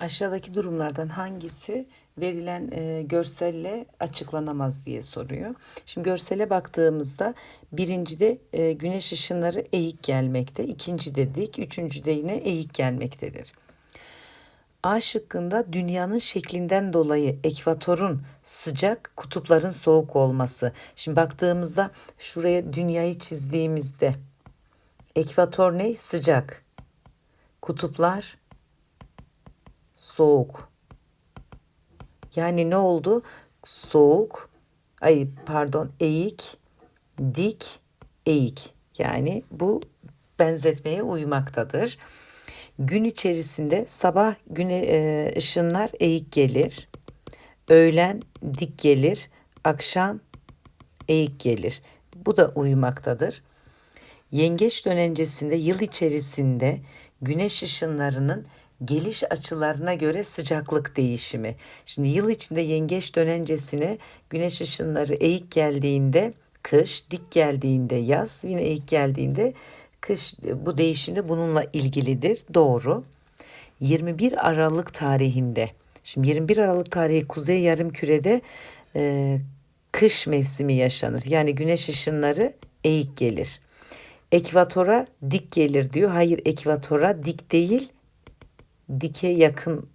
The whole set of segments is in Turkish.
Aşağıdaki durumlardan hangisi verilen e, görselle açıklanamaz diye soruyor. Şimdi görsele baktığımızda birincide e, güneş ışınları eğik gelmekte, ikincide dik, üçüncüde yine eğik gelmektedir. A şıkkında dünyanın şeklinden dolayı ekvatorun sıcak, kutupların soğuk olması. Şimdi baktığımızda şuraya dünyayı çizdiğimizde ekvator ne? Sıcak. Kutuplar soğuk. Yani ne oldu? Soğuk, ay pardon eğik, dik, eğik. Yani bu benzetmeye uymaktadır. Gün içerisinde sabah güne e, ışınlar eğik gelir. Öğlen dik gelir. Akşam eğik gelir. Bu da uymaktadır. Yengeç dönencesinde yıl içerisinde güneş ışınlarının geliş açılarına göre sıcaklık değişimi. Şimdi yıl içinde yengeç dönencesine güneş ışınları eğik geldiğinde kış, dik geldiğinde yaz, yine eğik geldiğinde kış bu değişim de bununla ilgilidir. Doğru. 21 Aralık tarihinde Şimdi 21 Aralık tarihi Kuzey Yarımküre'de e, kış mevsimi yaşanır. Yani güneş ışınları eğik gelir. Ekvatora dik gelir diyor. Hayır ekvatora dik değil dike yakın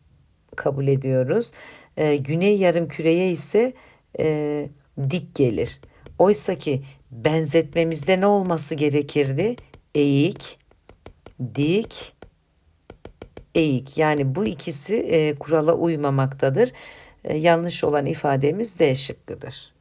kabul ediyoruz. E, güney yarım küreye ise e, dik gelir. Oysa ki benzetmemizde ne olması gerekirdi? Eğik, dik, eğik. Yani bu ikisi e, kurala uymamaktadır. E, yanlış olan ifademiz D şıkkıdır.